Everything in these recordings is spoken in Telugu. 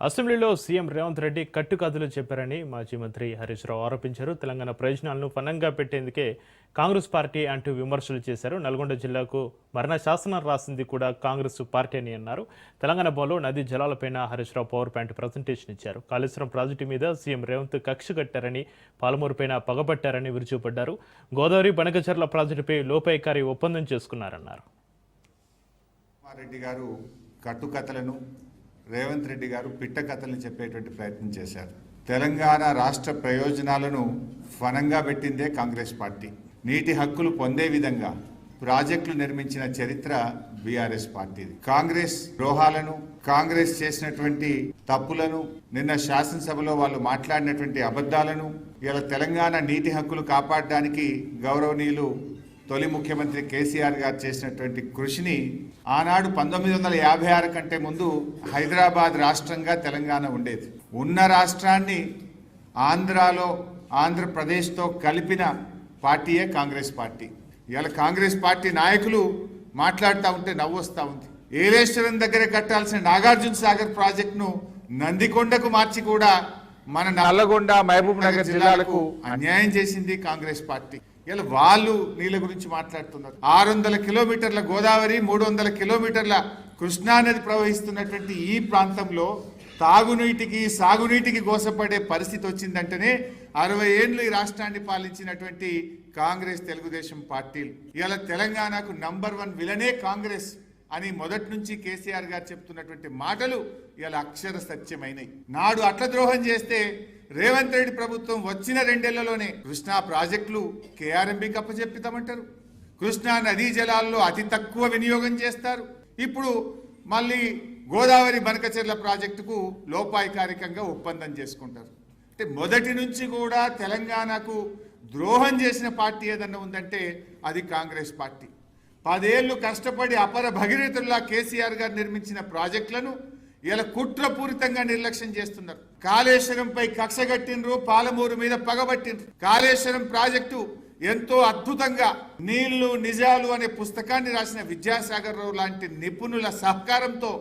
అసెంబ్లీలో సీఎం రేవంత్ రెడ్డి కట్టుకథలు చెప్పారని మాజీ మంత్రి హరీష్ రావు ఆరోపించారు. తెలంగాణ ప్రయోజనాలను పనంగా పెట్టేందుకే కాంగ్రెస్ పార్టీ అంటూ విమర్శలు చేశారు. నల్గొండ జిల్లాకు మరణ శాసనం రాసింది కూడా కాంగ్రెస్ పార్టీ అని అన్నారు. తెలంగాణ బోలో నది జలాలపైన Harish Rao power point presentation ఇచ్చారు. కాళేశ్వరం ప్రాజెక్టు మీద సీఎం రేవంత్ కక్ష కట్టారని పాలమూరుపైన పగబట్టారని విరుచుపడ్డారు గోదావరి బనకచర్ల ప్రాజెక్టుపై లోపాయికారి ఒప్పందం చేసుకున్నారన్నారు. రెడ్డి గారు కట్టుకథలను రేవంత్ రెడ్డి గారు పిట్ట కథలను చెప్పేటువంటి ప్రయత్నం చేశారు. తెలంగాణ రాష్ట్ర ప్రయోజనాలను ఫనంగా పెట్టిందే కాంగ్రెస్ పార్టీ. నీటి హక్కులు పొందే విధంగా ప్రాజెక్టులు నిర్మించిన చరిత్ర బీఆర్ఎస్ పార్టీది. కాంగ్రెస్ ద్రోహాలను కాంగ్రెస్ చేసినటువంటి తప్పులను నిన్న శాసనసభలో వాళ్ళు మాట్లాడినటువంటి అబద్ధాలను ఇలా తెలంగాణ నీటి హక్కులు కాపాడడానికి గౌరవనీయులు తొలి ముఖ్యమంత్రి కేసీఆర్ గారు చేసినటువంటి కృషిని ఆనాడు పంతొమ్మిది వందల యాభై ఆరు కంటే ముందు హైదరాబాద్ రాష్ట్రంగా తెలంగాణ ఉండేది. ఉన్న రాష్ట్రాన్ని ఆంధ్రాలో ఆంధ్రప్రదేశ్తో కలిపిన పార్టీయే కాంగ్రెస్ పార్టీ. ఇవాళ కాంగ్రెస్ పార్టీ నాయకులు మాట్లాడుతూ ఉంటే నవ్వు వస్తూ ఉంది. ఏలేశ్వరం దగ్గర కట్టాల్సిన నాగార్జున సాగర్ ప్రాజెక్టును నందికొండకు మార్చి కూడా మన నల్లగొండ మహబూబ్ నగర్ జిల్లాలకు అన్యాయం చేసింది కాంగ్రెస్ పార్టీ. ఇలా వాళ్ళు నీళ్ళ గురించి మాట్లాడుతున్నారు. ఆరు వందల కిలోమీటర్ల గోదావరి మూడు వందల కిలోమీటర్ల కృష్ణా నది ప్రవహిస్తున్నటువంటి ఈ ప్రాంతంలో తాగునీటికి సాగునీటికి గోసపడే పరిస్థితి వచ్చిందంటేనే అరవై ఏళ్ళు ఈ రాష్ట్రాన్ని పాలించినటువంటి కాంగ్రెస్ తెలుగుదేశం పార్టీలు ఇలా తెలంగాణకు నంబర్ వన్ విలనే కాంగ్రెస్ అని మొదటి నుంచి కేసీఆర్ గారు చెప్తున్నటువంటి మాటలు ఇలా అక్షర సత్యమైనవి నాడు అట్ల ద్రోహం చేస్తే రేవంత్ రెడ్డి ప్రభుత్వం వచ్చిన రెండేళ్ళలోనే కృష్ణా ప్రాజెక్టులు కేఆర్ఎంబీకి అప్పచెప్పితామంటారు. కృష్ణా నదీ జలాల్లో అతి తక్కువ వినియోగం చేస్తారు. ఇప్పుడు మళ్ళీ గోదావరి బనకచెర్ల ప్రాజెక్టుకు లోపాయికారికంగా ఒప్పందం చేసుకుంటారు. అంటే మొదటి నుంచి కూడా తెలంగాణకు ద్రోహం చేసిన పార్టీ ఏదన్నా ఉందంటే అది కాంగ్రెస్ పార్టీ. పదేళ్ళు కష్టపడి అపర భగీరథుల్లా కేసీఆర్ గారు నిర్మించిన ప్రాజెక్టులను ఇలా కుట్రపూరితంగా నిర్లక్ష్యం చేస్తున్నారు. కాళేశ్వరంపై కక్షగట్టినరు పాలమూరు మీద పగబట్టినరు కాళేశ్వరం ప్రాజెక్టు ఎంతో అద్భుతంగా నీళ్ళు నిజాలు అనే పుస్తకాన్ని రాసిన విద్యాసాగర్ రావు లాంటి నిపుణుల సహకారంతో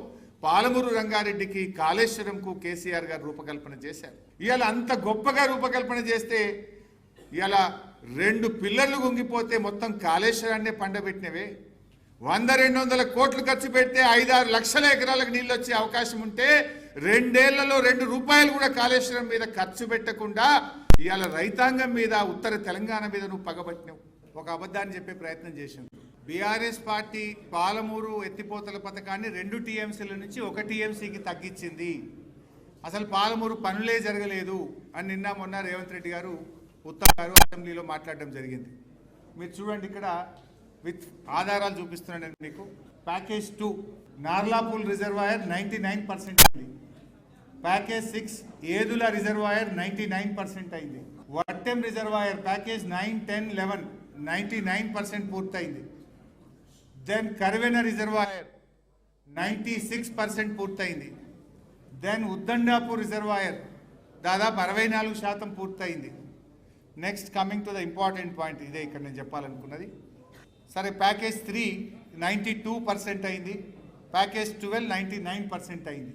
పాలమూరు రంగారెడ్డికి కాళేశ్వరంకు కేసీఆర్ గారు రూపకల్పన చేశారు. ఇవాళ అంత గొప్పగా రూపకల్పన చేస్తే ఇలా రెండు పిల్లర్లు గుంగిపోతే మొత్తం కాళేశ్వరాన్నే పండబెట్టినవే. వంద రెండు వందల కోట్లు ఖర్చు పెడితే ఐదారు లక్షల ఎకరాలకు నీళ్ళు వచ్చే అవకాశం ఉంటే రెండేళ్ళలో రెండు రూపాయలు కూడా కాళేశ్వరం మీద ఖర్చు పెట్టకుండా ఇవాళ రైతాంగం మీద ఉత్తర తెలంగాణ మీద నువ్వు పగబట్టినావు. ఒక అబద్ధాన్ని చెప్పే ప్రయత్నం చేసావు బీఆర్ఎస్ పార్టీ పాలమూరు ఎత్తిపోతల పథకాన్ని రెండు టీఎంసీల నుంచి ఒక టీఎంసీకి తగ్గించింది. అసలు పాలమూరు పనులే జరగలేదు అని నిన్న మొన్న రేవంత్ రెడ్డి గారు ఉత్తమ్ గారు అసెంబ్లీలో మాట్లాడడం జరిగింది. మీరు చూడండి ఇక్కడ విత్ ఆధారాలు చూపిస్తున్నాను మీకు. Package two Narlapur reservoir ninety nine percent అయింది. Package six Yedula reservoir ninety nine percent అయింది. Vattem reservoir package nine ten eleven ninety nine percent పూర్తయింది. Then Karivena reservoir ninety six percent పూర్తయింది. దెన్ ఉద్దండాపూర్ రిజర్వాయర్ దాదాపు అరవై నాలుగు శాతం పూర్తయింది. Next coming to the important point ఇదే ఇక్కడ నేను చెప్పాలనుకున్నది. సరే package three ninety two percent అయింది. Package twelve ninety nine percent అయింది.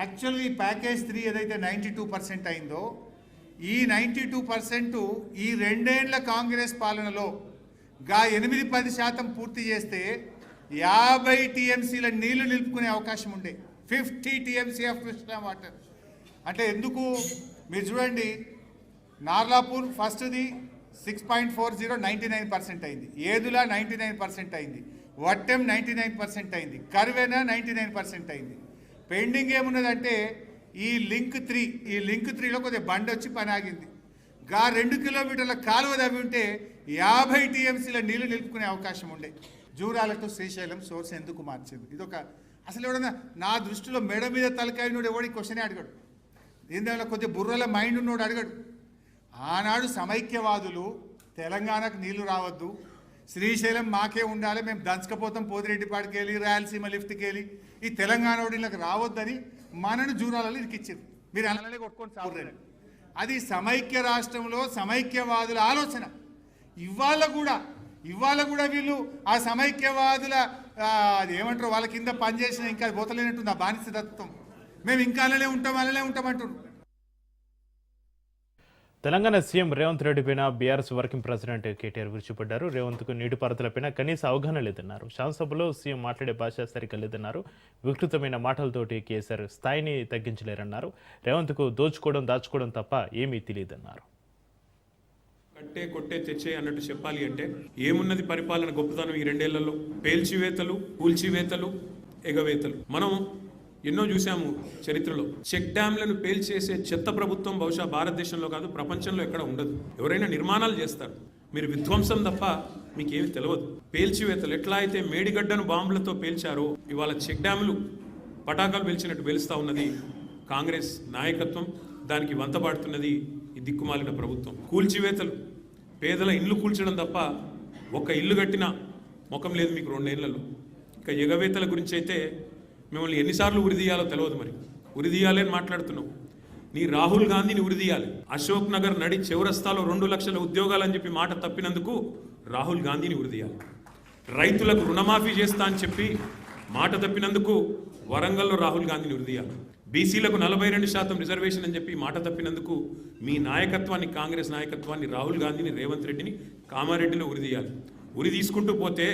యాక్చువల్గా ఈ ప్యాకేజ్ త్రీ ఏదైతే నైంటీ టూ పర్సెంట్ అయిందో ఈ నైంటీ టూ పర్సెంట్ ఈ రెండేండ్ల కాంగ్రెస్ పాలనలో గా ఎనిమిది పది శాతం పూర్తి చేస్తే యాభై టీఎంసీల నీళ్ళు నిలుపుకునే అవకాశం ఉండే. Fifty TMC of Krishna water. అంటే ఎందుకు? మీరు చూడండి నార్లాపూర్ ఫస్ట్ది six point four zero ninety nine percent అయింది. ఏదులా నైంటీ నైన్ పర్సెంట్ అయింది. వట్టెం నైంటీ నైన్ పర్సెంట్ అయింది. కర్వేనా నైంటీ నైన్ పర్సెంట్ అయింది. పెండింగ్ ఏమున్నదంటే ఈ లింక్ త్రీ ఈ లింక్ త్రీలో కొద్దిగా బండి వచ్చి పని ఆగింది. గా రెండు కిలోమీటర్ల కాలువ తవ్వి ఉంటే యాభై టీఎంసీల నీళ్ళు నిలుపుకునే అవకాశం ఉండే. జూరాలతో శ్రీశైలం సోర్స్ ఎందుకు మార్చింది? ఇదొక అసలు ఎవడన్నా నా దృష్టిలో మెడ మీద తలకాయనుడు ఎవడి? క్వశ్చనే అడగడు. దీని కొద్దిగా బుర్రల మైండ్ ఉన్నోడు అడగడు. ఆనాడు సమైక్యవాదులు తెలంగాణకు నీళ్ళు రావద్దు. శ్రీశైలం మాకే ఉండాలి మేము దంచకపోతాం పోతిరెడ్డిపాడికి వెళ్ళి రాయలసీమ లిఫ్ట్కి వెళ్ళి ఈ తెలంగాణ వీళ్ళకి రావద్దని మనను జూరాలలో ఇరికిచ్చారు. మీరు అలానే కొట్టుకొని సాగుతారు అది సమైక్య రాష్ట్రంలో సమైక్యవాదుల ఆలోచన. ఇవాళ కూడా ఇవాళ కూడా వీళ్ళు ఆ సమైక్యవాదుల అది ఏమంటారు వాళ్ళ కింద పనిచేసిన ఇంకా పోతలేనట్టుంది ఆ బానిస తత్వం. మేము ఇంకా అలానే ఉంటాం అలానే ఉంటాం అంటున్నారు. తెలంగాణ సీఎం రేవంత్ రెడ్డి పైన బీఆర్ఎస్ వర్కింగ్ ప్రెసిడెంట్ కేటీఆర్ విరుచుపడ్డారు. రేవంత్కు నీటిపారుదలపైన కనీస అవగాహన లేదన్నారు. శాసనసభలో సీఎం మాట్లాడే భాష సరిగ్గా లేదన్నారు. వికృతమైన మాటలతోటి కేసీఆర్ స్థాయిని తగ్గించలేరన్నారు. రేవంత్కు దోచుకోవడం దాచుకోవడం తప్ప ఏమీ తెలియదన్నారు. కట్టే కొట్టే తెచ్చే అన్నట్టు చెప్పాలి అంటే ఏమున్నది పరిపాలన గొప్పతనం ఈ రెండేళ్ళలో? పేల్చివేతలు కూల్చివేతలు ఎగవేతలు. మనం ఎన్నో చూసాము చరిత్రలో. చెక్ డ్యాంలను పేల్చేసే చెత్త ప్రభుత్వం బహుశా భారతదేశంలో కాదు ప్రపంచంలో ఎక్కడ ఉండదు. ఎవరైనా నిర్మాణాలు చేస్తారు. మీరు విధ్వంసం తప్ప మీకేమి తెలియదు పేల్చివేతలు ఎట్లా అయితే మేడిగడ్డను బాంబులతో పేల్చారో ఇవాళ చెక్ డ్యాములు పటాకాలు పేల్చినట్టు పేలుస్తూ ఉన్నది కాంగ్రెస్ నాయకత్వం. దానికి వంతపాడుతున్నది ఈ దిక్కుమాలిన ప్రభుత్వం. కూల్చివేతలు పేదల ఇల్లు కూల్చడం తప్ప ఒక్క ఇల్లు కట్టిన ముఖం లేదు మీకు రెండేళ్ళలో. ఇక ఎగవేతల గురించి అయితే మిమ్మల్ని ఎన్నిసార్లు ఉరిదీయాలో తెలియదు మరి. ఉరిదీయాలి అని మాట్లాడుతున్నావు. నీ రాహుల్ గాంధీని ఉరిదీయాలి అశోక్ నగర్ నడి చివరస్తాలో రెండు లక్షల ఉద్యోగాలని చెప్పి మాట తప్పినందుకు రాహుల్ గాంధీని ఉరిదీయాలి రైతులకు రుణమాఫీ చేస్తా అని చెప్పి మాట తప్పినందుకు వరంగల్లో రాహుల్ గాంధీని ఉరిదీయాలి బీసీలకు నలభై రెండు శాతం రిజర్వేషన్ అని చెప్పి మాట తప్పినందుకు మీ నాయకత్వాన్ని కాంగ్రెస్ నాయకత్వాన్ని రాహుల్ గాంధీని రేవంత్ రెడ్డిని కామారెడ్డిలో ఉరిదీయాలి ఉరి తీసుకుంటూ పోతే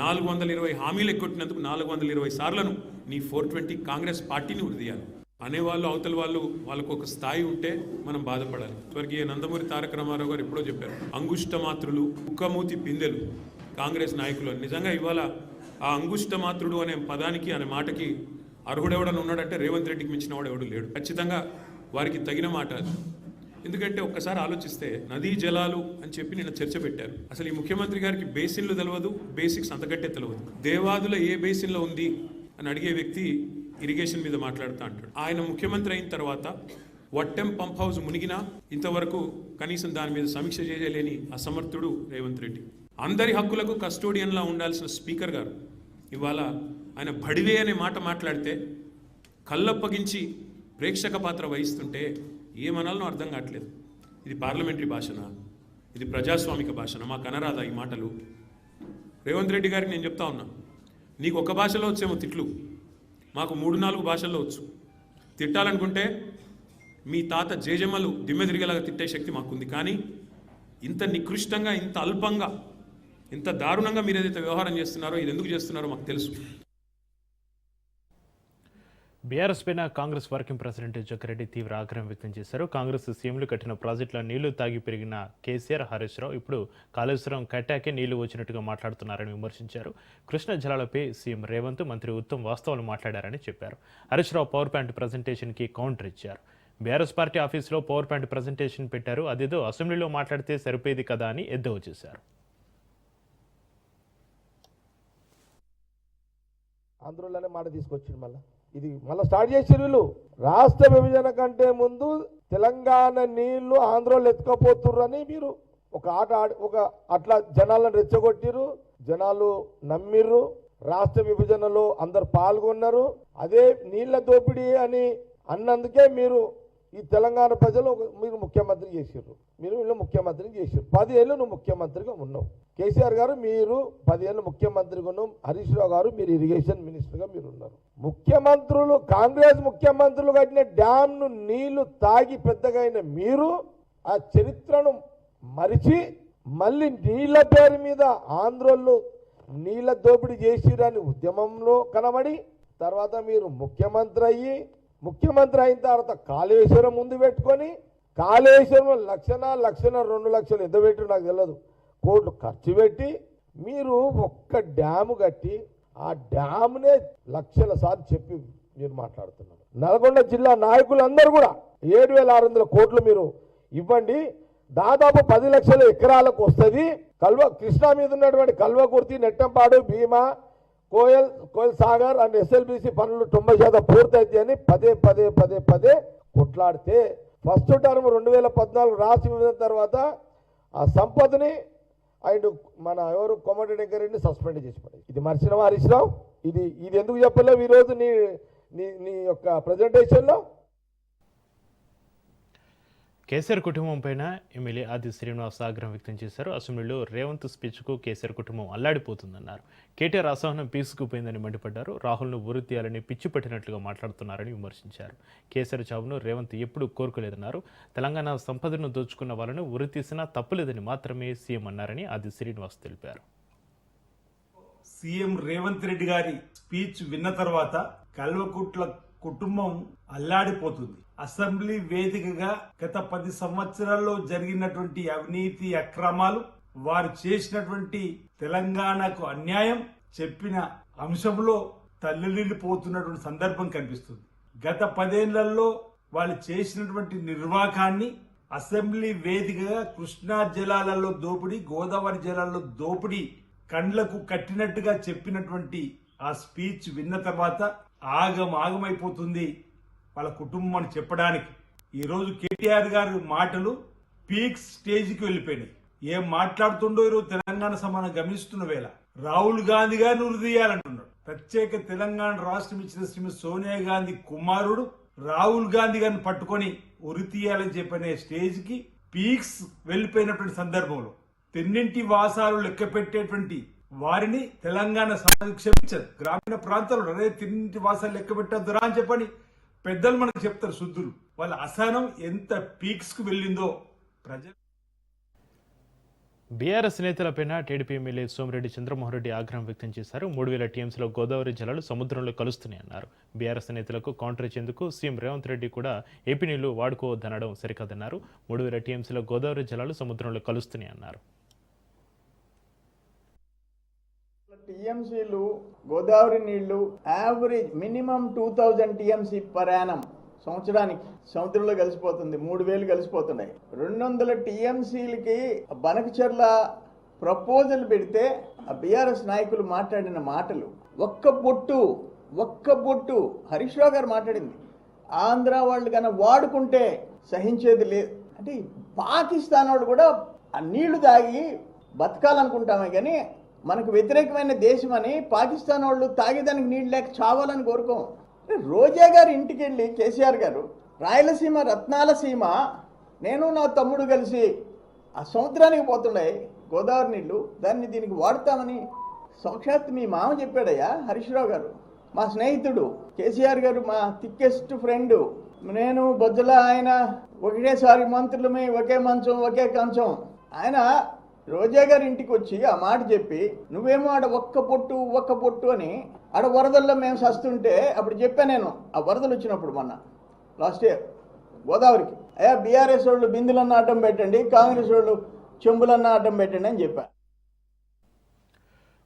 నాలుగు వందల ఇరవై హామీలు ఎక్కొట్టినందుకు నాలుగు వందల ఇరవై సార్లను నీ ఫోర్ ట్వంటీ కాంగ్రెస్ పార్టీని ఉరిదీయాలి. అనేవాళ్ళు అవతల వాళ్ళు వాళ్ళకు ఒక స్థాయి ఉంటే మనం బాధపడాలి. స్వర్గీయ నందమూరి తారక రామారావు గారు ఎప్పుడో చెప్పారు అంగుష్ట మాత్రులు కుక్కమూతి పిందెలు. కాంగ్రెస్ నాయకులు నిజంగా ఇవాళ ఆ అంగుష్ట మాత్రుడు అనే పదానికి అనే మాటకి అర్హుడెవడని ఉన్నాడంటే రేవంత్ రెడ్డికి మించిన వాడు ఎవడు లేడు. ఖచ్చితంగా వారికి తగిన మాట ఎందుకంటే ఒక్కసారి ఆలోచిస్తే నదీ జలాలు అని చెప్పి నిన్న చర్చ పెట్టారు. అసలు ఈ ముఖ్యమంత్రి గారికి బేసిన్లు తెలియదు బేసిక్స్ అంతకంటే తెలియదు దేవాదుల ఏ బేసిన్లో ఉంది అని అడిగే వ్యక్తి ఇరిగేషన్ మీద మాట్లాడుతూ అంటాడు. ఆయన ముఖ్యమంత్రి అయిన తర్వాత వట్టెం పంప్ హౌస్ మునిగినా ఇంతవరకు కనీసం దాని మీద సమీక్ష చేయలేని అసమర్థుడు రేవంత్ రెడ్డి. అందరి హక్కులకు కస్టోడియన్లా ఉండాల్సిన స్పీకర్ గారు. ఇవాళ ఆయన బడివే అనే మాట మాట్లాడితే కళ్ళప్పగించి ప్రేక్షక పాత్ర వహిస్తుంటే ఏమనాలనో అర్థం కావట్లేదు. ఇది పార్లమెంటరీ భాషనా? ఇది ప్రజాస్వామిక భాషనా? మాకు అనరాదా ఈ మాటలు? రేవంత్ రెడ్డి గారికి నేను చెప్తా ఉన్నా. నీకు ఒక భాషలో వచ్చేమో తిట్లు. మాకు మూడు నాలుగు భాషల్లో వచ్చు. తిట్టాలనుకుంటే మీ తాత జేజమ్మలు దిమ్మె తిరిగేలాగా తిట్టే శక్తి మాకుంది. కానీ ఇంత నికృష్టంగా ఇంత అల్పంగా ఇంత దారుణంగా మీరు ఏదైతే వ్యవహారం చేస్తున్నారో ఇది ఎందుకు చేస్తున్నారో మాకు తెలుసు. బీఆర్ఎస్ పైన కాంగ్రెస్ వర్కింగ్ ప్రెసిడెంట్ జగ్గారెడ్డి తీవ్ర ఆగ్రహం వ్యక్తం చేశారు. కాంగ్రెస్ సీఎంలు కట్టిన ప్రాజెక్టుల నీళ్ళు తాగి పెరిగిన కేసీఆర్ హరీష్ రావు ఇప్పుడు కాళేశ్వరం కట్టాకే నీళ్ళు వచ్చినట్టుగా మాట్లాడుతున్నారని విమర్శించారు. కృష్ణా జలాలపై సీఎం రేవంత్ మంత్రి ఉత్తమ్ వాస్తవాలు మాట్లాడారని చెప్పారు. హరీష్ రావు పవర్ ప్లాంట్ ప్రజెంటేషన్కి కౌంటర్ ఇచ్చారు. బీఆర్ఎస్ పార్టీ ఆఫీసులో పవర్ ప్లాంట్ ప్రజెంటేషన్ పెట్టారు. అదేదో అసెంబ్లీలో మాట్లాడితే సరిపోయేది కదా అని ఎద్దేవా చేశారు. ఆంధ్రలోనే మాట తీసుకొచ్చింది మళ్ళీ. ఇది మళ్ళీ స్టార్ట్ చేసారు వీళ్ళు. రాష్ట్ర విభజన కంటే ముందు తెలంగాణ నీళ్ళు ఆంధ్రలో ఎత్తుకపోతుర్రని మీరు ఒక ఆట ఆడి ఒక అట్లా జనాలను రెచ్చగొట్టిరు జనాలు నమ్మిర్రు రాష్ట్ర విభజనలో అందరు పాల్గొన్నారు. అదే నీళ్ళ దోపిడీ అని అన్నందుకే మీరు ఈ తెలంగాణ ప్రజలు ఒక- మీరు ముఖ్యమంత్రి చేసారు మీరు వీళ్ళు ముఖ్యమంత్రిని చేసారు పది ఏళ్ళు నువ్వు ముఖ్యమంత్రిగా ఉన్నావు. కేసీఆర్ గారు మీరు పది ఏళ్ళు ముఖ్యమంత్రిగా ఉన్నావు. హరీష్ రావు గారు మీరు ఇరిగేషన్ మినిస్టర్గా మీరు ఉన్నారు. ముఖ్యమంత్రులు కాంగ్రెస్ ముఖ్యమంత్రులు కట్టిన డ్యామ్ను నీళ్ళు తాగి పెద్దగైన మీరు ఆ చరిత్రను మరిచి మళ్ళీ నీళ్ళ పేరు మీద ఆంధ్రోళ్ళు నీళ్ళ దోపిడీ చేసిరని ఉద్యమంలో కనబడి తర్వాత మీరు ముఖ్యమంత్రి అయ్యి ముఖ్యమంత్రి అయిన తర్వాత కాళేశ్వరం ముందు పెట్టుకొని కాళేశ్వరం లక్షణ లక్షణ రెండు లక్షలు ఎంత పెట్టి నాకు తెలియదు కోట్లు ఖర్చు పెట్టి మీరు ఒక్క డ్యాము కట్టి ఆ డ్యామ్నే లక్షల సార్లు చెప్పి మీరు మాట్లాడుతున్నారు నల్గొండ జిల్లా నాయకులందరూ కూడా ఏడు వేల ఆరు వందల కోట్లు మీరు ఇవ్వండి. దాదాపు పది లక్షల ఎకరాలకు వస్తుంది. కల్వ కృష్ణా మీద ఉన్నటువంటి కల్వకుర్తి నెట్టంపాడు భీమా కోయల్ కోయల్ సాగర్ అండ్ ఎస్ఎల్బిసి పనులు తొంభై శాతం పూర్తయితాయి అని పదే పదే పదే పదే కొట్లాడితే ఫస్ట్ టర్మ్ రెండు వేల పద్నాలుగు రాసి విభజన తర్వాత ఆ సంపదని అండ్ మన ఎవరు కోమటి వెంకరెడ్డిని సస్పెండ్ చేసి పడేది ఇది మర్చినవా హరీష్ రావు ఇది ఇది ఎందుకు చెప్పలేవు ఈరోజు నీ నీ నీ యొక్క ప్రజెంటేషన్లో కేసీఆర్ కుటుంబం పైన ఎమ్మెల్యే ఆది శ్రీనివాస్ ఆగ్రహం వ్యక్తం చేశారు. అసెంబ్లీలో రేవంత్ స్పీచ్కు కేసీఆర్ కుటుంబం అల్లాడిపోతుందన్నారు. కేటీఆర్ అసహనం పీసుకుపోయిందని మండిపడ్డారు. రాహుల్ను ఉరి తీయాలని పిచ్చి పట్టినట్లుగా మాట్లాడుతున్నారని విమర్శించారు. కేసీఆర్ చావును రేవంత్ ఎప్పుడూ కోరుకోలేదన్నారు. తెలంగాణ సంపదను దోచుకున్న వాళ్ళను ఉరి తీసినా తప్పులేదని మాత్రమే సీఎం అన్నారని ఆది శ్రీనివాస్ తెలిపారు. సీఎం రేవంత్ రెడ్డి గారి స్పీచ్ విన్న తర్వాత కల్వకుట్ల కుటుంబం అల్లాడిపోతుంది. అసెంబ్లీ వేదికగా గత పది సంవత్సరాల్లో జరిగినటువంటి అవినీతి అక్రమాలు వారు చేసినటువంటి తెలంగాణకు అన్యాయం చెప్పిన అంశంలో తల్లిల్లిపోతున్నటువంటి సందర్భం కనిపిస్తుంది. గత పదేళ్ళలో వాళ్ళు చేసినటువంటి నిర్వాకాన్ని అసెంబ్లీ వేదికగా కృష్ణా జలాలలో దోపిడీ గోదావరి జలాల్లో దోపిడీ కండ్లకు కట్టినట్టుగా చెప్పినటువంటి ఆ స్పీచ్ విన్న తర్వాత ఆగం ఆగమైపోతుంది. వాళ్ళ కుటుంబం అని చెప్పడానికి ఈరోజు కేటీఆర్ గారి మాటలు పీక్ స్టేజ్కి వెళ్ళిపోయినాయి. ఏం మాట్లాడుతుండో ఈరోజు తెలంగాణ సమానం గమనిస్తున్న వేళ రాహుల్ గాంధీ గారిని ఉరిదీయాలంటున్నాడు ప్రత్యేక తెలంగాణ రాష్ట్రం ఇచ్చిన శ్రీమతి సోనియా గాంధీ కుమారుడు రాహుల్ గాంధీ గారిని పట్టుకొని ఉరి తీయాలని చెప్పనే స్టేజ్కి పీక్స్ వెళ్ళిపోయినటువంటి సందర్భంలో తెన్నింటి వాసాలు లెక్క పెట్టేటువంటి వారిని తెలంగాణ సమాజం క్షమించదు. గ్రామీణ ప్రాంతాల్లో అదే తిన్నింటి వాసాలు లెక్క పెట్టద్దురా అని చెప్పని పెద్దలు మనకు చెప్తారు శుద్ధులు. వాళ్ళ అసహనం ఎంత పీక్స్కు వెళ్ళిందో ప్రజలు. బీఆర్ఎస్ నేతలపైన టీడీపీ ఎమ్మెల్యే సోమిరెడ్డి చంద్రమోహన్ రెడ్డి ఆగ్రహం వ్యక్తం చేశారు. మూడు వేల టీఎంసీలో గోదావరి జలాలు సముద్రంలో కలుస్తున్నాయన్నారు బీఆర్ఎస్ నేతలకు కౌంటర్ ఇచ్చేందుకు సీఎం రేవంత్ రెడ్డి కూడా ఏపీ నీళ్ళు వాడుకోవద్దనడం సరికాదన్నారు. మూడు వేల టీఎంసీలో గోదావరి జలాలు సముద్రంలో కలుస్తున్నాయన్నారు టీఎంసీలు గోదావరి నీళ్ళు average minimum two thousand TMC per annum సంవత్సరానికి సముద్రంలో కలిసిపోతుంది మూడు వేలు కలిసిపోతున్నాయి. రెండు వందల టీఎంసీలకి బనకచర్ల ప్రపోజల్ పెడితే ఆ బీఆర్ఎస్ నాయకులు మాట్లాడిన మాటలు. ఒక్క బొట్టు ఒక్క బొట్టు హరీష్ రావు గారు మాట్లాడింది. ఆంధ్ర వాళ్ళు కన్నా వాడుకుంటే సహించేది లేదు. అంటే పాకిస్తాన్ వాళ్ళు కూడా ఆ నీళ్ళు తాగి బతకాలనుకుంటామే కానీ మనకు వ్యతిరేకమైన దేశం అని పాకిస్తాన్ వాళ్ళు తాగేదానికి నీళ్ళు లేక చావాలని కోరుకోం. రోజా గారు ఇంటికి వెళ్ళి కేసీఆర్ గారు రాయలసీమ రత్నాల సీమ నేను నా తమ్ముడు కలిసి ఆ సముద్రానికి పోతున్నాయి గోదావరి నీళ్ళు దాన్ని దీనికి వాడతామని సాక్షాత్ మీ మామ చెప్పాడయ్యా హరీష్రావు గారు. మా స్నేహితుడు కేసీఆర్ గారు మా థిక్కెస్ట్ ఫ్రెండ్ నేను బొజ్జల ఆయన ఒకటేసారి మంత్రులమే ఒకే మంచం ఒకే కంచం. ఆయన రోజా గారి ఇంటికి వచ్చి ఆ మాట చెప్పి నువ్వేమో ఆడ ఒక్క పొట్టు ఒక్క పొట్టు అని ఆడ వరదల్లో మేము సస్తుంటే అప్పుడు చెప్పా నేను ఆ వరదలు వచ్చినప్పుడు మొన్న లాస్ట్ ఇయర్ గోదావరికి. అయ్యా బీఆర్ఎస్ వాళ్ళు బిందులన్న అడ్డం పెట్టండి కాంగ్రెస్ వాళ్ళు చెంబులన్న అడ్డం పెట్టండి అని చెప్పా.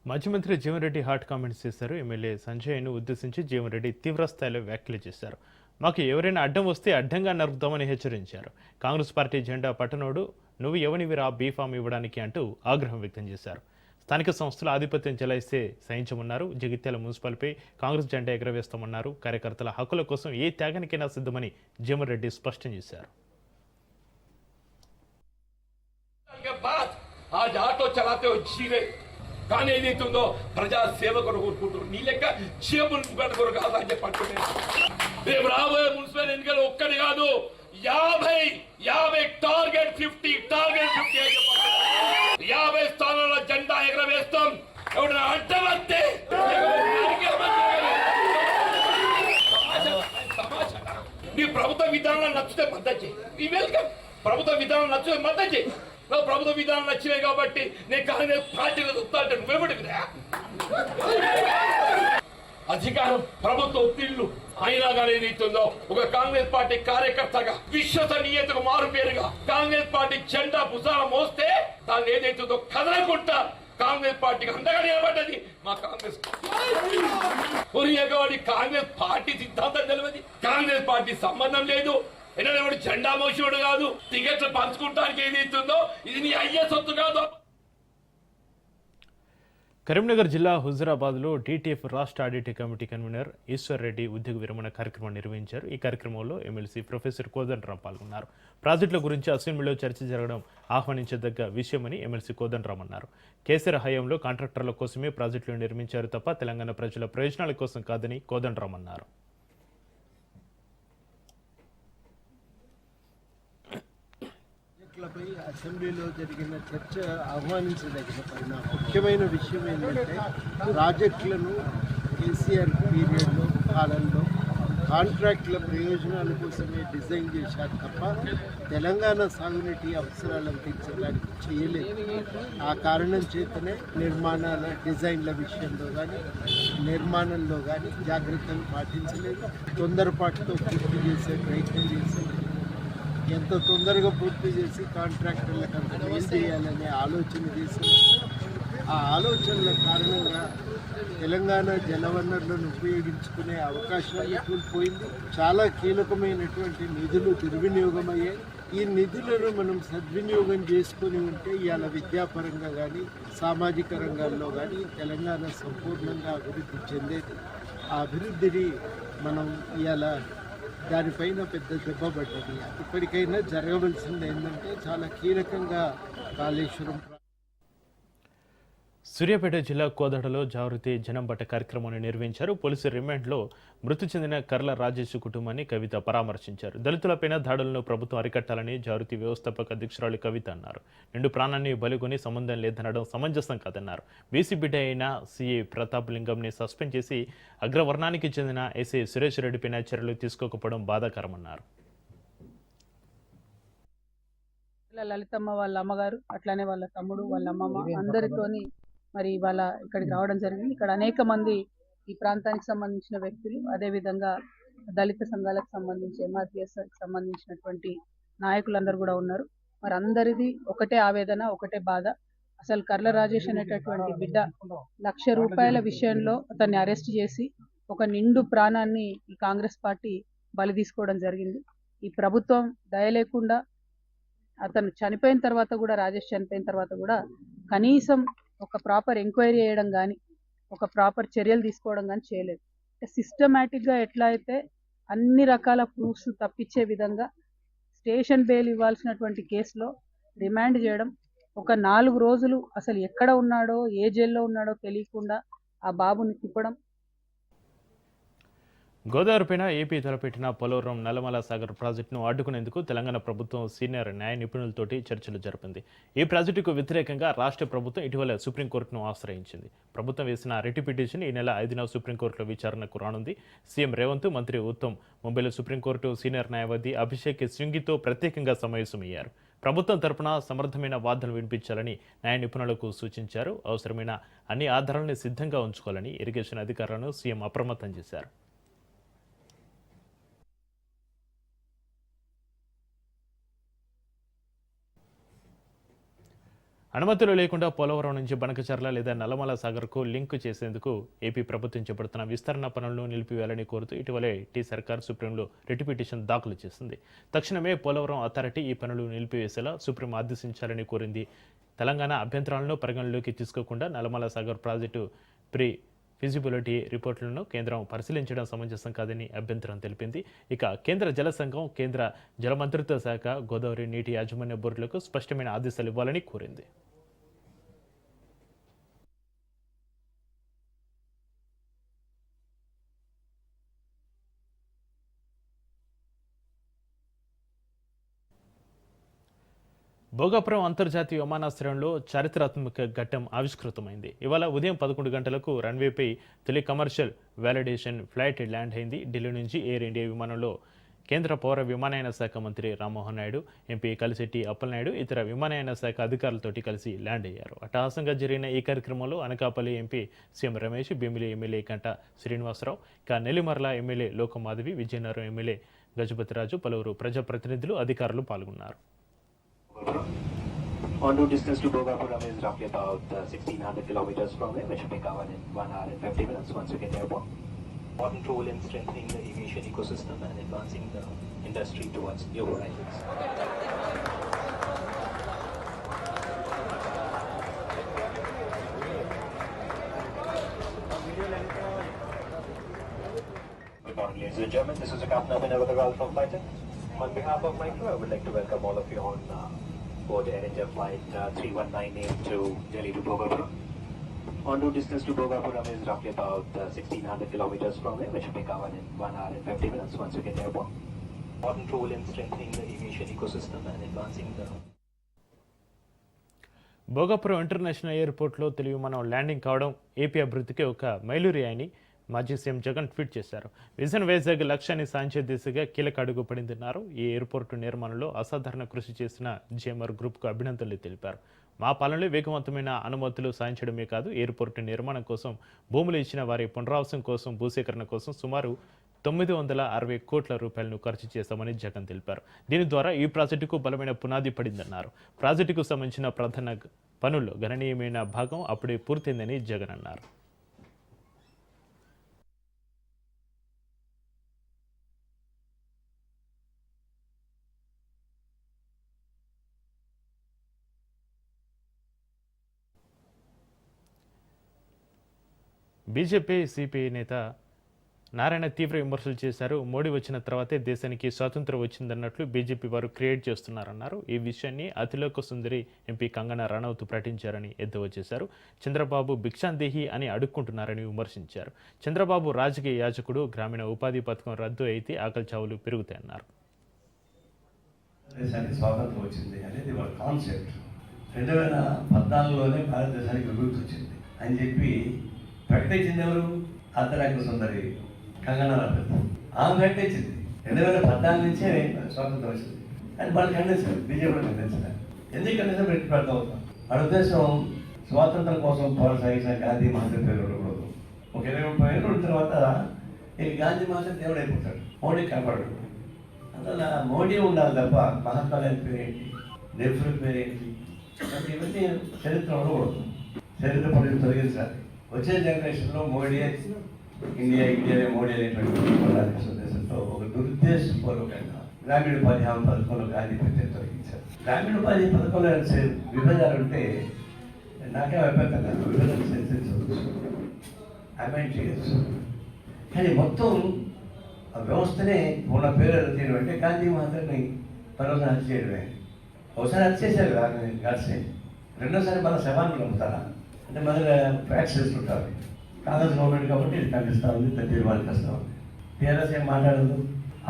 మాజీ మంత్రి జీవన్ రెడ్డి హాట్ కామెంట్స్ చేశారు. ఎమ్మెల్యే సంజయ్ను ఉద్దేశించి జీవన్ రెడ్డి వ్యాఖ్యలు చేశారు. మాకు ఎవరైనా అడ్డం వస్తే అడ్డంగా నరుకుతామని హెచ్చరించారు. కాంగ్రెస్ పార్టీ జెండా పట్టణోడు నువ్వు ఎవనివిరా బీఫామ్ ఇవ్వడానికి అంటూ ఆగ్రహం వ్యక్తం చేశారు స్థానిక సంస్థల ఆధిపత్యం చెలాయిస్తే సహించమన్నారు జగిత్యాల మున్సిపల్పై కాంగ్రెస్ జెండా ఎగరవేస్తామన్నారు కార్యకర్తల హక్కుల కోసం ఏ త్యాగానికైనా సిద్ధమని జీవన్ రెడ్డి స్పష్టం చేశారు के बाद आज ఆటో చలాతే వచ్చిరే కానీ ఏదైతుందో ప్రజా సేవ కొరకు కోరుకుంటారు నీ లెక్క చేపలు కొరకు కాదు అని చెప్పి అంటున్నాను. రేపు రాబోయే మున్సిపల్ ఎన్నికలు ఒక్కటి కాదు యాభై యాభై టార్గెట్ ఫిఫ్టీ టార్గెట్ ఫిఫ్టీ యాభై స్థానాల జెండా ఎగరవేస్తాం. ఎవడన్నా అడ్డమంటే సమాచారం నీ ప్రభుత్వ విధానాలు నచ్చితే మద్దతు చేయి. నీ వెల్కమ్. ప్రభుత్వ విధానం నచ్చితే మద్దతు చేయి. నా ప్రభుత్వ విధానం నచ్చినాయి కాబట్టి నేను కానీ పార్టీలో చూస్తా అంటే నువ్వెవడివిరా అధికారం ప్రభుత్వ ఒత్తిళ్ళు అయినా కానీ ఒక కాంగ్రెస్ పార్టీ కార్యకర్తగా విశ్వసనీయతకు మారు పేరుగా కాంగ్రెస్ పార్టీ జెండా భుజాన మోస్తే దాన్ని ఏదైతుందో కదలకుంటా కాంగ్రెస్ పార్టీకి అండగా నిలబడ్డది మా కాంగ్రెస్ పురియగవాడి కాంగ్రెస్ పార్టీ సిద్ధాంతం తెలియదు. కాంగ్రెస్ పార్టీ సంబంధం లేదు. ఎన్నడెవడు జెండా మోసేవాడు కాదు. టికెట్లు పంచుకుంటానికి ఏది ఇస్తుందో ఇది నీ అయ్యే సొత్తు కాదు. కరీంనగర్ జిల్లా హుజరాబాద్లో డీటీఎఫ్ రాష్ట్ర audit committee convener Eshwar Reddy ఉద్యోగ విరమణ కార్యక్రమం నిర్వహించారు. ఈ కార్యక్రమంలో ఎమ్మెల్సీ ప్రొఫెసర్ కోదండరాం పాల్గొన్నారు. ప్రాజెక్టుల గురించి అసెంబ్లీలో చర్చ జరగడం ఆహ్వానించదగ్గ విషయమని ఎమ్మెల్సీ కోదండరాం అన్నారు. కేసీఆర్ హయాంలో కాంట్రాక్టర్ల కోసమే ప్రాజెక్టులు నిర్మించారు తప్ప తెలంగాణ ప్రజల ప్రయోజనాల కోసం కాదని కోదండరాం అన్నారు. ప్రాజెక్టులపై అసెంబ్లీలో జరిగిన చర్చ ఆహ్వానించదగిన పరిణామం. ముఖ్యమైన విషయం ఏంటంటే ప్రాజెక్టులను కేసీఆర్ పీరియడ్లో కాలంలో కాంట్రాక్టుల ప్రయోజనాల కోసమే డిజైన్ చేశారు తప్ప తెలంగాణ సాగునీటి అవసరాలను తీర్చడానికి చేయలేదు. ఆ కారణం చేతనే నిర్మాణాల డిజైన్ల విషయంలో కానీ నిర్మాణంలో కానీ జాగ్రత్తలు పాటించలేదు. తొందరపాటుతో పూర్తి చేసే ప్రయత్నం చేసే ఎంత తొందరగా పూర్తి చేసి కాంట్రాక్టర్లకు అంత చేయాలనే ఆలోచన చేసి ఆ ఆలోచనల కారణంగా తెలంగాణ జలవనరులను ఉపయోగించుకునే అవకాశాన్ని కోల్పోయింది. చాలా కీలకమైనటువంటి నిధులు దుర్వినియోగం అయ్యాయి ఈ నిధులను మనం సద్వినియోగం చేసుకొని ఉంటే ఇవాళ విద్యాపరంగా కానీ సామాజిక రంగాల్లో కానీ తెలంగాణ సంపూర్ణంగా అభివృద్ధి చెందేది. ఆ అభివృద్ధిని మనం ఇవాళ దానిపైన పెద్ద దెబ్బ పడ్డది. ఇప్పటికైనా జరగవలసింది ఏంటంటే చాలా కీలకంగా కాళేశ్వరం సూర్యాపేట జిల్లా కోదడలో జాగృతి జనం బట్ట కార్యక్రమాన్ని నిర్వహించారు. పోలీసు రిమాండ్లో మృతి చెందిన కర్ల రాజేష్ కుటుంబాన్ని కవిత పరామర్శించారు. దళితులపైన దాడులను ప్రభుత్వం అరికట్టాలని జాగృతి వ్యవస్థాపక అధ్యక్షురాలు కవిత అన్నారు. నిండు ప్రాణాన్ని బలిగొని సంబంధం లేదనడం సమంజసం కాదన్నారు. బీసీ బిడ్డ అయిన సీఏ ప్రతాప్ లింగంని సస్పెండ్ చేసి అగ్రవర్ణానికి చెందిన ఎస్ఐ సురేష్ రెడ్డిపైన చర్యలు తీసుకోకపోవడం బాధాకరమన్నారు. లలితమ్మ వాళ్ళ అమ్మగారు అట్లానే వాళ్ళ తమ్ముడు వాళ్ళ అమ్మమ్మ అందరితోని మరి ఇవాళ ఇక్కడికి రావడం జరిగింది. ఇక్కడ అనేక మంది ఈ ప్రాంతానికి సంబంధించిన వ్యక్తులు అదే విధంగా దళిత సంఘాలకు సంబంధించి ఎంఆర్పిఎస్ సంబంధించినటువంటి నాయకులందరూ కూడా ఉన్నారు. మరి అందరిది ఒకటే ఆవేదన ఒకటే బాధ. అసలు కర్ల రాజేష్ అనేటటువంటి బిడ్డ లక్ష రూపాయల విషయంలో అతన్ని అరెస్ట్ చేసి ఒక నిండు ప్రాణాన్ని ఈ కాంగ్రెస్ పార్టీ బలి తీసుకోవడం జరిగింది. ఈ ప్రభుత్వం దయ లేకుండా అతను చనిపోయిన తర్వాత కూడా రాజేష్ చనిపోయిన తర్వాత కూడా కనీసం ఒక ప్రాపర్ ఎంక్వైరీ చేయడం కానీ ఒక ప్రాపర్ చర్యలు తీసుకోవడం కానీ చేయలేదు. సిస్టమేటిక్గా ఎట్లా అయితే అన్ని రకాల ప్రూఫ్స్ తప్పించే విధంగా స్టేషన్ బెయిల్ ఇవ్వాల్సినటువంటి కేసులో రిమాండ్ చేయడం ఒక నాలుగు రోజులు అసలు ఎక్కడ ఉన్నాడో ఏ జైల్లో ఉన్నాడో తెలియకుండా ఆ బాబుని తిప్పడం గోదావరిపైన ఏపీ తలపెట్టిన పోలవరం నల్లమల సాగర్ ప్రాజెక్టును అడ్డుకునేందుకు తెలంగాణ ప్రభుత్వం సీనియర్ న్యాయ నిపుణులతోటి చర్చలు జరిపింది. ఈ ప్రాజెక్టుకు వ్యతిరేకంగా రాష్ట్ర ప్రభుత్వం ఇటీవల సుప్రీంకోర్టును ఆశ్రయించింది. ప్రభుత్వం వేసిన రిట్ పిటిషన్ ఈ నెల ఐదున సుప్రీంకోర్టులో విచారణకు రానుంది. సీఎం రేవంత్ మంత్రి ఉత్తమ్ ముంబైలో సుప్రీంకోర్టు సీనియర్ న్యాయవాది అభిషేక్ సింగితో ప్రత్యేకంగా సమావేశమయ్యారు. ప్రభుత్వం తరపున సమర్థమైన వాదనలు వినిపించాలని న్యాయ నిపుణులకు సూచించారు. అవసరమైన అన్ని ఆధారాలను సిద్ధంగా ఉంచుకోవాలని ఇరిగేషన్ అధికారులను సీఎం అప్రమత్తం చేశారు. అనుమతులు లేకుండా పోలవరం నుంచి బనకచర్ల లేదా నల్లమల సాగర్కు లింక్ చేసేందుకు ఏపీ ప్రభుత్వం చేపడుతున్న విస్తరణ పనులను నిలిపివేయాలని కోరుతూ ఇటీవలే టీ సర్కార్ సుప్రీంలో రిట్ పిటిషన్ దాఖలు చేసింది. తక్షణమే పోలవరం అథారిటీ ఈ పనులు నిలిపివేసేలా సుప్రీం ఆదేశించాలని కోరింది. తెలంగాణ అభ్యంతరాలను పరిగణలోకి తీసుకోకుండా Nallamala Sagar project pre feasibility రిపోర్టులను కేంద్రం పరిశీలించడం సమంజసం కాదని అభ్యంతరం తెలిపింది. ఇక కేంద్ర జల సంఘం కేంద్ర జల మంత్రిత్వ శాఖ గోదావరి నీటి యాజమాన్య బోర్డులకు స్పష్టమైన ఆదేశాలు ఇవ్వాలని కోరింది. భోగాపురం అంతర్జాతీయ విమానాశ్రయంలో చారిత్రాత్మక ఘట్టం ఆవిష్కృతమైంది. ఇవాళ ఉదయం పదకొండు గంటలకు రన్వేపై తొలి కమర్షియల్ వ్యాలిడేషన్ ఫ్లైట్ ల్యాండ్ అయింది. ఢిల్లీ నుంచి ఎయిర్ ఇండియా విమానంలో కేంద్ర పౌర విమానయాన శాఖ మంత్రి రామ్మోహన్ నాయుడు ఎంపీ కలిశెట్టి అప్పలనాయుడు ఇతర విమానయాన శాఖ అధికారులతోటి కలిసి ల్యాండ్ అయ్యారు. అట్టహాసంగా జరిగిన ఈ కార్యక్రమంలో Anakapalli MP CM Ramesh Bheemili MLA Kanta Srinivasarao ఇక నెల్లిమర్ల ఎమ్మెల్యే లోకమాధవి విజయనగరం ఎమ్మెల్యే గజపతిరాజు పలువురు ప్రజాప్రతినిధులు అధికారులు పాల్గొన్నారు. On route distance to Bhogapuram is roughly about uh, 1600 kilometers from here, which will be covered in 1 hour and 50 minutes once you get airborne. Important role in strengthening the aviation ecosystem and advancing the industry towards new horizons. Good morning, ladies and gentlemen. This is the Captain Abhinav Agarwal from Flighter. On behalf of my crew, I would like to welcome all of you on uh, board Air India Flight uh, 3198 to Delhi to Bhogapuram. On route distance to Bhogapuram is roughly about uh, 1600 kilometers from here, which will be covered in 1 hour and 50 minutes once you get airborne. Important role in strengthening the aviation ecosystem and advancing the Bhogapuram international ఎయిర్పోర్ట్లో తెలుగు మనం ల్యాండింగ్ కావడం ఏపీ అభివృద్ధికి ఒక మైలురి అని మాజీ సీఎం జగన్ ట్వీట్ చేశారు. విజన్ వైజాగ్ లక్ష్యాన్ని సాధించే దిశగా కీలక అడుగు పడిందన్నారు. ఈ ఎయిర్పోర్టు నిర్మాణంలో అసాధారణ కృషి చేసిన జేమర్ గ్రూప్కు అభినందనలు తెలిపారు. మా పాలనలో వేగవంతమైన అనుమతులు సాధించడమే కాదు ఎయిర్పోర్టు నిర్మాణం కోసం భూములు ఇచ్చిన వారి పునరావాసం కోసం భూసేకరణ కోసం సుమారు తొమ్మిది వందల అరవై కోట్ల రూపాయలను ఖర్చు చేస్తామని జగన్ తెలిపారు. దీని ద్వారా ఈ ప్రాజెక్టుకు బలమైన పునాది పడిందన్నారు. ప్రాజెక్టుకు సంబంధించిన ప్రధాన పనులు పనుల్లో గణనీయమైన భాగం అప్పుడే పూర్తయిందని జగన్ అన్నారు. బీజేపీ సిపిఐ నేత నారాయణ తీవ్ర విమర్శలు చేశారు. మోడీ వచ్చిన తర్వాతే దేశానికి స్వాతంత్రం వచ్చిందన్నట్లు బీజేపీ వారు క్రియేట్ చేస్తున్నారన్నారు. ఈ విషయాన్ని అతిలోక సుందరి ఎంపీ కంగనా రనౌత్ ప్రకటించారని ఎద్దేవా చేశారు. చంద్రబాబు భిక్షాందేహి అని అడుక్కుంటున్నారని విమర్శించారు. చంద్రబాబు రాజకీయ యాజకుడు గ్రామీణ ఉపాధి పథకం రద్దు అయితే ఆకలి చావులు పెరుగుతాయన్నారు. భారతదేశానికి స్వాతంత్రం వచ్చింది అనేది వాళ్ళ కాన్సెప్ట్. రెండు వేల పద్నాలుగులోనే భారతదేశానికి విముక్తి వచ్చింది అని చెప్పి ప్రకటించింది ఎవరు? అర్ధరాజ్య సుందరి కంగనా రనౌత్ ఆమె ప్రకటించింది రెండు వేల పద్నాలుగు నుంచే స్వాతంత్రం వచ్చింది. అని వాళ్ళు ఖండించారు బీజేపీ ఖండించారు ఎందుకు ఖండించారు పెట్టి పెడతా అవుతాం వాళ్ళ ఉద్దేశం స్వాతంత్రం కోసం కొనసాగించిన గాంధీ మహాత్మ పేరు ఉండకూడదు ఒక ఇరవై ముప్పై ఏళ్ళు తర్వాత ఈ గాంధీ మహాత్మ దేవుడు అయిపోతాడు. మోడీ కాపాడు అందువల్ల మోడీ ఉండాలి తప్ప మహాత్మా గాంధీ పేరేంటి నెహ్రూ పేరేంటి అంటే ఇవన్నీ చరిత్ర ఉండకూడదు చరిత్ర పనులు తొలగించాలి. వచ్చే జనరేషన్లో మోడీ ఇండియా ఇండియా మోడీ అనేటువంటి ప్రధాన ఉద్దేశంతో ఒక దురుద్దేశపూర్వకంగా గ్రామీణ ఉపాధి హామీ పథకంలో ఆధిపత్యం తొలగించారు. గ్రామీణ ఉపాధి పథకంలో చే- ఉంటే నాకే అభ్యంతరం కాదు. విభజన సెన్సించవచ్చు అమెండ్ చేయొచ్చు. కానీ మొత్తం ఆ వ్యవస్థనే ఉన్న పేరు చేయడం అంటే గాంధీ మాత్రమే తర్వాత హత్య చేయడమే ఒకసారి హత్య చేశారు గాడ్సే. రెండోసారి మన శవాన్ని నమ్ముతారా? అంటే మన ఫ్యాక్స్ చేస్తుంటారు కాంగ్రెస్ గవర్నమెంట్ కాబట్టి ఇది ఖండిస్తూ ఉంది తీర్మానం చేస్తూ ఉంది టీఆర్ఎస్ ఏం మాట్లాడదు?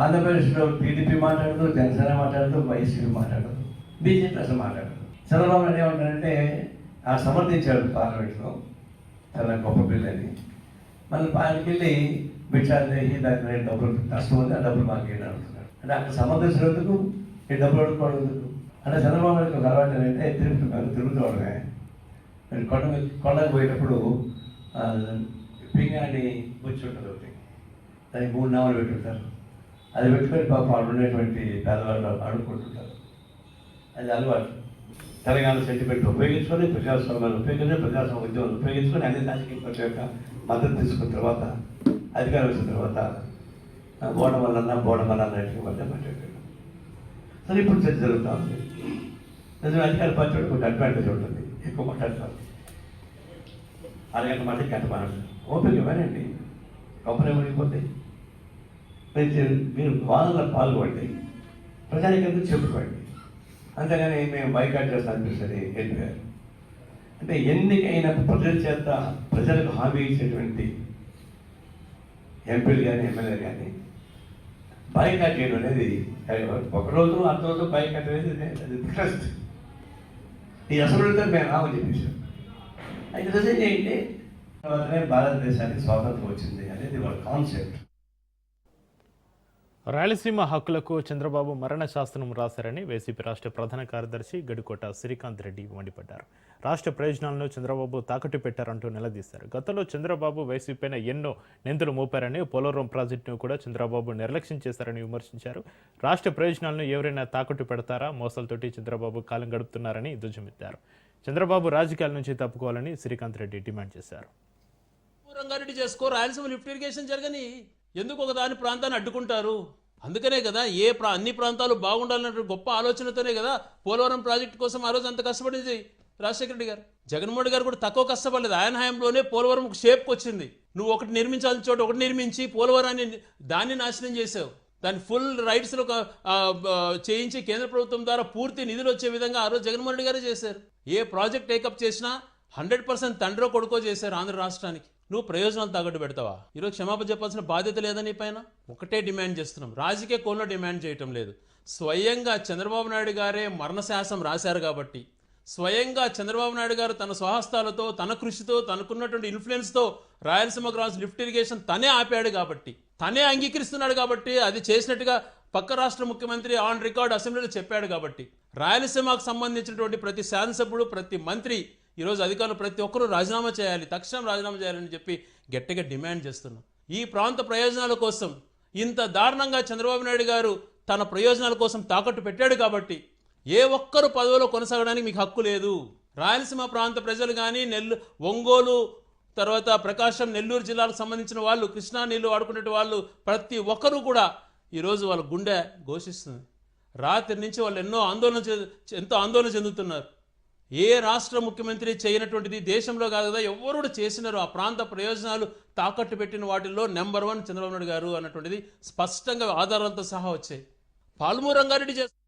ఆంధ్రప్రదేశ్లో టీడీపీ మాట్లాడదు జనసేన మాట్లాడదు వైసీపీ మాట్లాడదు. బీజేపీ అసలు మాట్లాడదు. చంద్రబాబు నాయుడు ఏమంటారంటే ఆ సమర్థించాడు పార్లమెంట్లో. చాలా గొప్ప బిల్లు అని మళ్ళీ పార్టీకి వెళ్ళి బిక్షాలు చేసి డబ్బులు కష్టం ఉంది ఆ డబ్బులు మాకు ఏంటి అడుగుతున్నాడు అంటే అక్కడ సమర్థించినందుకు ఈ డబ్బులు అడుగుకోవడం ఎందుకు? అంటే చంద్రబాబు నాయుడు ఒక అలవాటు ఏంటంటే తిరుగుతున్నారు తిరుగుతుండమే నేను కొండ కొండకు పోయేటప్పుడు పింగాని బుచ్చి కూర్చుంటుంది ఒకటి. దానికి మూడు నామలు పెట్టుంటారు. అది పెట్టుకొని పాపం అక్కడ ఉండేటువంటి పేదవాళ్ళు అడుక్కుంటుంటారు అది అలవాటు. తెలంగాణ సెంటిమెంట్ ఉపయోగించుకొని ప్రజాస్వామ్యాన్ని ఉపయోగించుకొని ప్రజాస్వామ్య ఉద్యమాలు ఉపయోగించుకొని అన్ని రాజకీయ పార్టీల యొక్క మద్దతు తీసుకున్న తర్వాత అధికారం వచ్చిన తర్వాత ఆ, బోడమల్లన్న వల్ల అన్నట్టుగా మధ్య మాట్లాడాడు సరే ఇప్పుడు చర్చ జరుగుతూ ఉంది. నిజంగా అధికార పార్టీ కొంచెం అడ్వాంటేజ్ ఉంటుంది. ఎక్కువ మాట్లాడతారు. అరగంట మాట గంట మాట్లాడతారు. ఓపెన్ ఇవ్వనండి ఓపెన్ మునిగిపోతే మీరు మీరు వాదనలో పాల్గొండి ప్రజానికంగా చెప్పుకోండి. అంతేగాని మేము బైకాట్ చేస్తాం అనిపిస్తుంది వెళ్ళిపోయారు. అంటే ఎన్నికైన ప్రజల చేత ప్రజలకు హామీ ఇచ్చేటువంటి ఎంపీలు కానీ ఎమ్మెల్యేలు కానీ బైకాట్ చేయడం అనేది ఒక రోజు అర్ధ రోజు బైకాట్ అనేది అది ట్రస్ట్ ఈ అసలుతో మేము రామని చెప్పేసాం అయితే రిజైన్ చేయండి. తర్వాతనే భారతదేశానికి స్వాతంత్రం వచ్చింది అనేది వాళ్ళ కాన్సెప్ట్. రాయలసీమ హక్కులకు చంద్రబాబు మరణ శాసనం రాశారని వైసీపీ రాష్ట్ర ప్రధాన కార్యదర్శి గడికోట శ్రీకాంత్ రెడ్డి మండిపడ్డారు. రాష్ట్ర ప్రయోజనాలను చంద్రబాబు తాకట్టు పెట్టారంటూ నిలదీశారు. గతంలో చంద్రబాబు వైసీపీన ఎన్నో నిందలు మోపారని పోలవరం ప్రాజెక్టును కూడా చంద్రబాబు నిర్లక్ష్యం చేశారని విమర్శించారు. రాష్ట్ర ప్రయోజనాలను ఎవరైనా తాకట్టు పెడతారా? మోసాలతోటి చంద్రబాబు కాలం గడుపుతున్నారని ధ్వజమెత్తారు. చంద్రబాబు రాజకీయాల నుంచి తప్పుకోవాలని శ్రీకాంత్ రెడ్డి డిమాండ్ చేశారు. రంగారెడ్డి చేసుకో రాయలసీమ లిఫ్ట్ ఇరిగేషన్ జరగని ఎందుకు ఒక దాని ప్రాంతాన్ని అడ్డుకుంటారు? అందుకనే కదా ఏ ప్రా అన్ని ప్రాంతాలు బాగుండాలన్న గొప్ప ఆలోచనతోనే కదా పోలవరం ప్రాజెక్టు కోసం ఆ రోజు అంత కష్టపడింది రాజశేఖర రెడ్డి గారు. జగన్మోహన్ గారు కూడా తక్కువ కష్టపడలేదు. ఆయన హయాంలోనే పోలవరం ఒక షేప్కి వచ్చింది. నువ్వు ఒకటి నిర్మించాల్సిన చోట ఒకటి నిర్మించి పోలవరాన్ని దాన్ని నాశనం చేసావు దాని ఫుల్ రైట్స్లో చేయించి కేంద్ర ప్రభుత్వం ద్వారా పూర్తి నిధులు వచ్చే విధంగా ఆ రోజు జగన్మోహన్ రెడ్డి గారే చేశారు. ఏ ప్రాజెక్ట్ టేకప్ చేసినా హండ్రెడ్ పర్సెంట్ తండ్రో కొడుకో చేశారు ఆంధ్ర రాష్ట్రానికి. నువ్వు ప్రయోజనాలు తగ్గట్టు పెడతావా? ఈరోజు క్షమాపణ చెప్పాల్సిన బాధ్యత లేదా నీ పైన? ఒకటే డిమాండ్ చేస్తున్నాం. రాజకీయ కోణంలో డిమాండ్ చేయటం లేదు. స్వయంగా చంద్రబాబు నాయుడు గారే మరణశాసం రాశారు కాబట్టి. స్వయంగా చంద్రబాబు నాయుడు గారు తన స్వహస్తాలతో తన కృషితో తనకున్నటువంటి ఇన్ఫ్లుయెన్స్తో రాయలసీమ క్రాస్ లిఫ్ట్ ఇరిగేషన్ తనే ఆపాడు కాబట్టి తనే అంగీకరిస్తున్నాడు కాబట్టి అది చేసినట్టుగా పక్క రాష్ట్ర ముఖ్యమంత్రి ఆన్ రికార్డ్ అసెంబ్లీలో చెప్పాడు కాబట్టి రాయలసీమకు సంబంధించినటువంటి ప్రతి శాసనసభ్యుడు ప్రతి మంత్రి ఈరోజు అధికారులు ప్రతి ఒక్కరూ రాజీనామా చేయాలి తక్షణం రాజీనామా చేయాలని చెప్పి గట్టిగా డిమాండ్ చేస్తున్నాం ఈ ప్రాంత ప్రయోజనాల కోసం ఇంత దారుణంగా చంద్రబాబు నాయుడు గారు తన ప్రయోజనాల కోసం తాకట్టు పెట్టాడు కాబట్టి ఏ ఒక్కరు పదవిలో కొనసాగడానికి మీకు హక్కు లేదు. రాయలసీమ ప్రాంత ప్రజలు కానీ నెల్లు ఒంగోలు తర్వాత ప్రకాశం నెల్లూరు జిల్లాలకు సంబంధించిన వాళ్ళు కృష్ణా నీళ్ళు వాడుకునే వాళ్ళు ప్రతి ఒక్కరూ కూడా ఈరోజు వాళ్ళ గుండె ఘోషిస్తుంది. రాత్రి నుంచి వాళ్ళు ఎన్నో ఆందోళన చె- ఎంతో ఆందోళన చెందుతున్నారు. ఏ రాష్ట్ర ముఖ్యమంత్రి చేయనటువంటిది దేశంలో కాదు కదా ఎవరు చేసినారు ఆ ప్రాంత ప్రయోజనాలు తాకట్టు పెట్టిన వాటిల్లో నెంబర్ వన్ చంద్రబాబు నాయుడు గారు అన్నటువంటిది స్పష్టంగా ఆధారాలతో సహా వచ్చాయి. పాల్మూరు రంగారెడ్డి చేస్తారు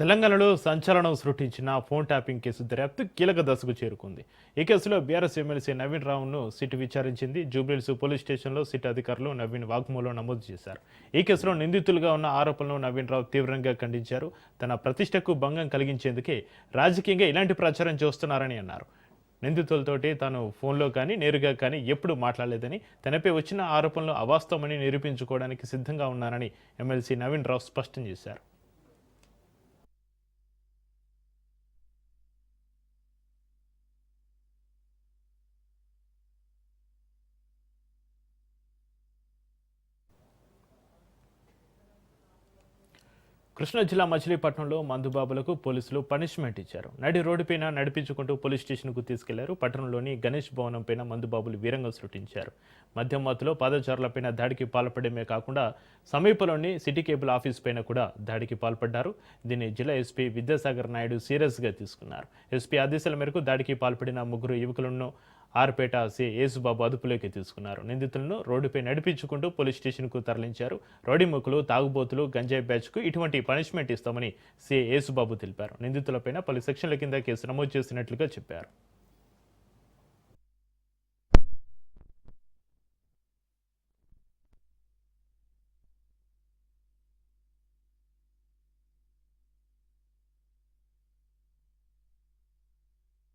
తెలంగాణలో సంచలనం సృష్టించిన ఫోన్ ట్యాపింగ్ కేసు దర్యాప్తు కీలక దశకు చేరుకుంది. ఈ కేసులో బీఆర్ఎస్ ఎమ్మెల్సీ నవీన్ రావును సిట్ విచారించింది. జూబ్లీహిల్స్ పోలీస్ స్టేషన్లో సిట్ అధికారులు నవీన్ వాగ్మూలం నమోదు చేశారు. ఈ కేసులో నిందితులుగా ఉన్న ఆరోపణలను నవీన్ రావు తీవ్రంగా ఖండించారు. తన ప్రతిష్టకు భంగం కలిగించేందుకే రాజకీయంగా ఇలాంటి ప్రచారం చేస్తున్నారని అన్నారు. నిందితులతోటి తాను ఫోన్లో కానీ నేరుగా కానీ ఎప్పుడు మాట్లాడలేదని తనపై వచ్చిన ఆరోపణలు అవాస్తవమని నిరూపించుకోవడానికి సిద్ధంగా ఉన్నానని ఎమ్మెల్సీ నవీన్ రావు స్పష్టం చేశారు. కృష్ణా జిల్లా మచిలీపట్నంలో మందుబాబులకు పోలీసులు పనిష్మెంట్ ఇచ్చారు. నడి రోడ్డుపైన నడిపించుకుంటూ పోలీస్ స్టేషన్కు తీసుకెళ్ళారు. పట్టణంలోని గణేష్ భవనం పైన మందుబాబులు వీరంగా సృష్టించారు. మద్యం మత్తులో పాదచారులపైన దాడికి పాల్పడమే కాకుండా సమీపంలోని సిటీ కేబుల్ ఆఫీస్ పైన కూడా దాడికి పాల్పడ్డారు. దీన్ని జిల్లా ఎస్పీ విద్యాసాగర్ నాయుడు సీరియస్గా తీసుకున్నారు. ఎస్పీ ఆదేశాల మేరకు దాడికి పాల్పడిన ముగ్గురు యువకులను ఆర్పేట సి యేసుబాబు అదుపులోకి తీసుకున్నారు. నిందితులను రోడ్డుపై నడిపించుకుంటూ పోలీస్ స్టేషన్కు తరలించారు. రౌడీముక్కులు తాగుబోతులు గంజాయి బ్యాచ్కు ఇటువంటి పనిష్మెంట్ ఇస్తామని సి యేసుబాబు తెలిపారు. నిందితులపైన పలు సెక్షన్ల కింద కేసు నమోదు చేసినట్లుగా చెప్పారు.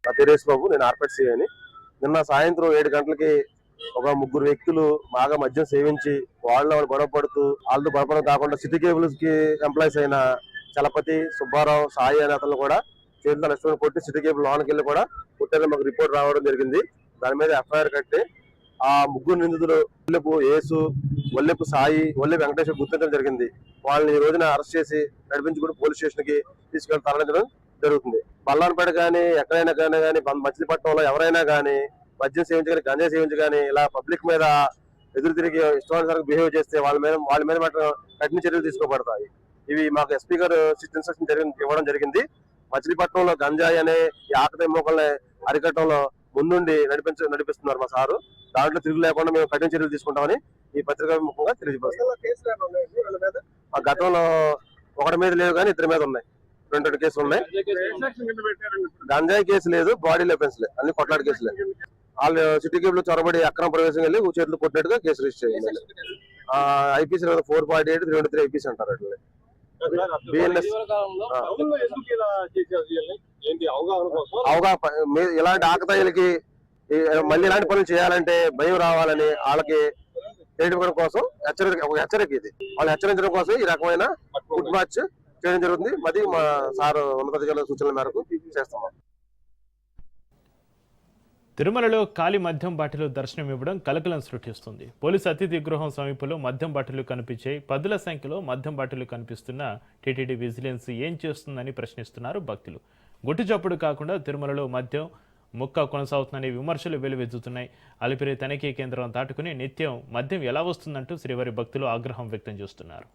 నా పేరు యేసుబాబు నేను ఆర్పేట్ అని నిన్న సాయంత్రం ఏడు గంటలకి ఒక ముగ్గురు వ్యక్తులు బాగా మద్యం సేవించి వాళ్ళు వాళ్ళు గొడవ పడుతూ వాళ్ళతో గొడవడం కాకుండా సిటీ కేబుల్స్కి ఎంప్లాయీస్ అయిన చలపతి సుబ్బారావు సాయి అనే అతను కూడా చేతిలో నష్టం కొట్టి సిటీ కేబుల్ లోనికి వెళ్ళి కూడా పుట్టారని మాకు రిపోర్ట్ రావడం జరిగింది. దాని మీద ఎఫ్ఐఆర్ కట్టి ఆ ముగ్గురు నిందితులు ఒల్లెపు యేసు ఒల్లెపు సాయి ఒల్లెపు వెంకటేశ్వర గుర్తించడం జరిగింది. వాళ్ళని ఈ రోజున అరెస్ట్ చేసి నడిపించుకుని పోలీస్ స్టేషన్కి తీసుకెళ్ళి తరలించడం జరుగుతుంది. బల్లాన్పేట కానీ ఎక్కడైనా కానీ కానీ మచిలీపట్నంలో ఎవరైనా కానీ మద్యం సేవించి కానీ గంజాయి సేవించి కానీ ఇలా పబ్లిక్ మీద ఎదురు తిరిగి ఇష్టానుసారంగా బిహేవ్ చేస్తే వాళ్ళ మీద వాళ్ళ మీద మాత్రం కఠిన చర్యలు తీసుకోబడతాయి. ఇవి మాకు ఎస్పీ గారు ఇన్స్ట్రక్షన్ జరిగి ఇవ్వడం జరిగింది. మచిలీపట్నంలో గంజాయి అనే ఈ ఆకతాయి మోకల్ని అరికట్టడంలో ముందుండి నడిపించ నడిపిస్తున్నారు మా సారు. దాంట్లో తిరుగు లేకుండా మేము కఠిన చర్యలు తీసుకుంటామని ఈ పత్రికా ముఖంగా తెలియజేస్తాం ఆ గతంలో ఒకటి మీద లేదు కానీ ఇద్దరి మీద ఉన్నాయి. రెండు రెండు కేసులు ఉన్నాయి. గంజాయి కేసు లేదు బాడీ లెఫెన్స్ అన్ని కొట్లాట కేసులే. వాళ్ళు సిటీ కేబుల్ చొరబడి అక్రమ ప్రవేశం వెళ్ళి చేతులు కొట్టినట్టుగా కేసు రిజిస్టర్ చేయండి IPC four forty eight three three IPC అంటారు అట్లా. అవగాహన ఇలాంటి ఆకతాయిలకి మళ్ళీ ఇలాంటి పనులు చేయాలంటే భయం రావాలని వాళ్ళకి తెలియడం కోసం హెచ్చరిక ఒక హెచ్చరిక ఇది. వాళ్ళు హెచ్చరించడం కోసం ఈ రకమైన ఫుడ్ మ్యాచ్ చేయడం జరుగుతుంది? మరి మా సార్ ఉన్నతాధికారుల సూచనల మేరకు చేస్తున్నాం. తిరుమలలో ఖాళీ మద్యం బాటిలు దర్శనం ఇవ్వడం కలకలం సృష్టిస్తుంది. పోలీసు అతిథి గృహం సమీపంలో మద్యం బాటిలు కనిపించాయి పదుల సంఖ్యలో మద్యం బాటిలు కనిపిస్తున్న టీటీడీ విజిలెన్స్ ఏం చేస్తుందని ప్రశ్నిస్తున్నారు భక్తులు. గుట్టుచప్పుడు కాకుండా తిరుమలలో మద్యం ముక్క కొనసాగుతుందనే విమర్శలు వెలువెత్తుతున్నాయి. అలిపిరి తనిఖీ కేంద్రం దాటుకుని నిత్యం మద్యం ఎలా వస్తుందంటూ శ్రీవారి భక్తులు ఆగ్రహం వ్యక్తం చేస్తున్నారు.